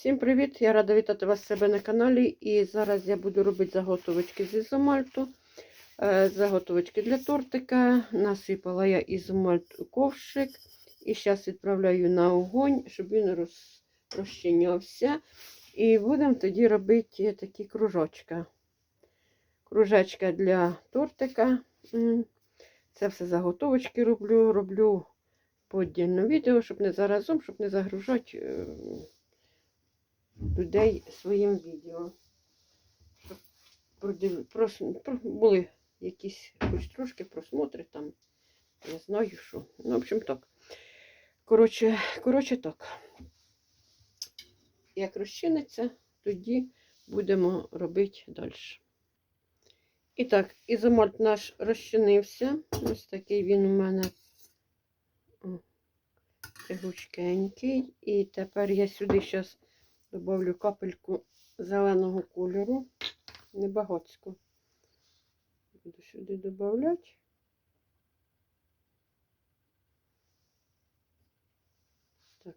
Всім привіт! Я рада вітати вас себе на каналі. І зараз я буду робити заготовочки з ізомальту. Е, Заготовочки для тортика. Насипала я ізомальт у ковшик. І зараз відправляю на огонь, щоб він роз... розчинявся. І будемо тоді робити такі кружочки. Кружечка для тортика. Це все заготовочки роблю. Роблю по відео, щоб не заразом, щоб не загружати. Людей своїм відео. Щоб були якісь хоч трошки просмотри там. Я знаю, що. Ну, в общем, так. Коротше, коротше так. Як розчиниться, тоді будемо робити далі. І так, ізомальт наш розчинився. Ось такий він у мене о, тягучкенький. І тепер я сюди зараз Добавлю капельку зеленого кольору, небагацько. Буду сюди додавати. Так.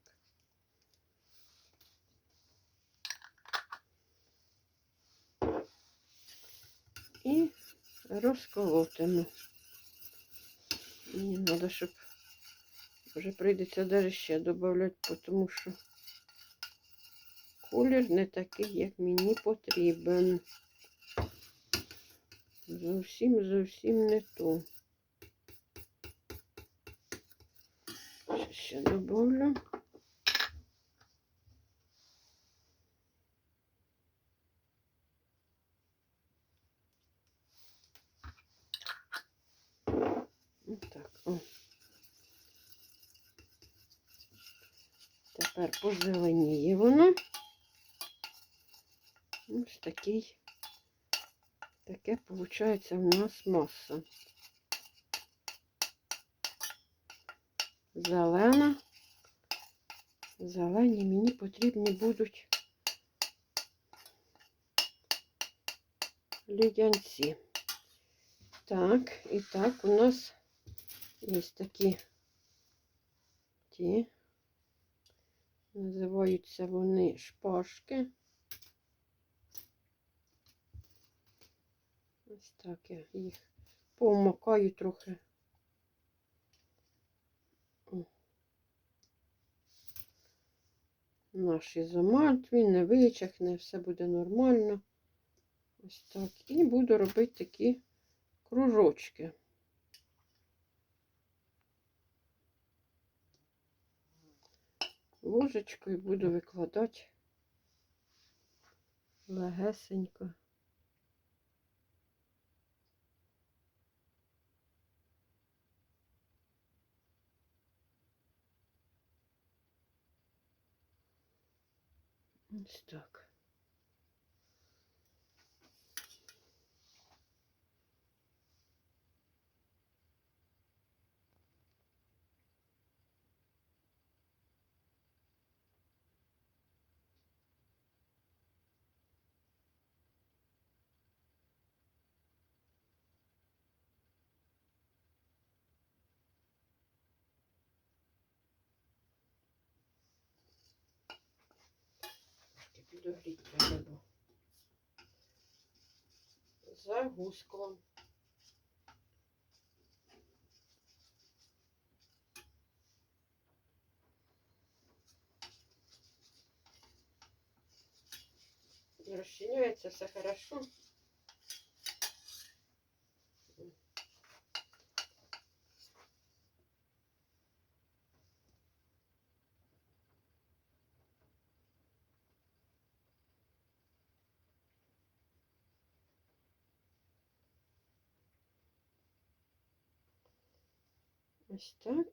І розколотимо. Мені треба, щоб вже прийдеться навіть ще додавати, тому що колір не такий, як мені потрібен. Зовсім зовсім не то. Ще, ще добавлю. Так, о. Тепер позеленіє воно. Ось такий, таке виходить в нас маса. Зелена. Зелені мені потрібні будуть лідянці. Так, і так, у нас є такі ті, називаються вони шпажки. Ось так я їх помакаю трохи. О. Наш ізомальт, він не вичахне, все буде нормально. Ось так. І буду робити такі кружочки. Ложечкою буду викладати легесенько. Ось так. Трошки підогріти треба. Загускло. Розчиняється все хорошо. Ось так.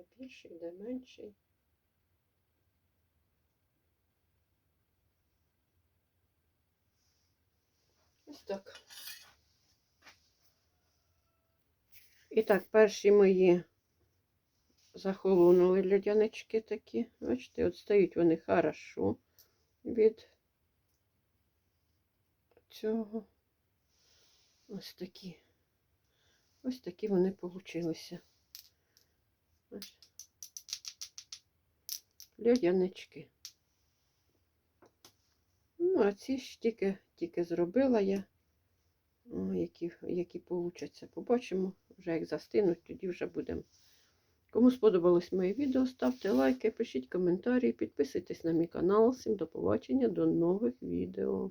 Де більший, де менший. Ось так. І так, перші мої захолонули льодянички такі. Бачите, от стають вони хорошо від цього. Ось такі. Ось такі вони получилися. Льодянички. Ну, а ці ж тільки, тільки зробила я. О, які, які получаться. Побачимо. Вже як застинуть, тоді вже будемо. Кому сподобалось моє відео, ставте лайки, пишіть коментарі, підписуйтесь на мій канал. Всім до побачення, до нових відео.